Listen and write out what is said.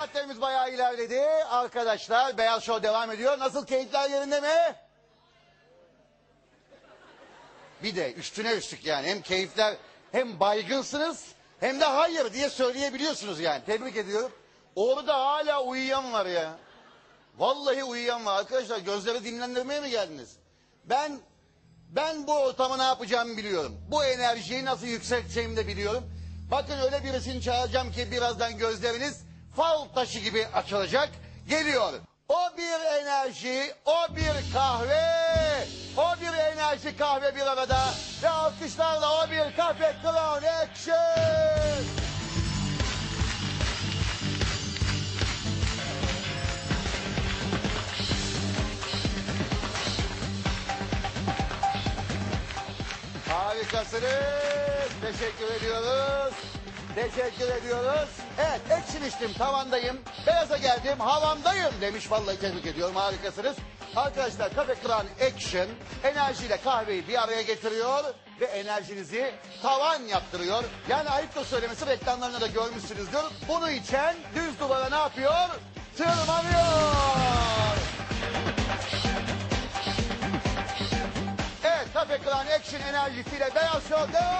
Saatlerimiz bayağı ilerledi. Arkadaşlar Beyaz Show devam ediyor. Nasıl keyifler yerinde mi? Bir de üstüne üstlük yani hem keyifler hem baygınsınız hem de hayır diye söyleyebiliyorsunuz yani. Tebrik ediyorum. Orada hala uyuyan var ya. Vallahi uyuyan var. Arkadaşlar gözleri dinlendirmeye mi geldiniz? Ben ben bu ortamı ne yapacağımı biliyorum. Bu enerjiyi nasıl yükselteceğimi de biliyorum. Bakın öyle birisini çağıracağım ki birazdan gözleriniz fal taşı gibi açılacak. Geliyor. O bir enerji, o bir kahve, o bir enerji kahve bir arada ve alkışlarla o bir kahve crown action. Harikasınız. Teşekkür ediyoruz. Teşekkür ediyoruz. Evet, action içtim, tavandayım. Beyaza geldim, havamdayım demiş. Vallahi tebrik ediyorum, harikasınız. Arkadaşlar, Cafe Kran Action enerjiyle kahveyi bir araya getiriyor ve enerjinizi tavan yaptırıyor. Yani ayıp da söylemesi reklamlarını da görmüşsünüzdür. Bunu içen düz duvara ne yapıyor? Tırmanıyor. Evet, Cafe Klan Action enerjisiyle Beyaz Show devam.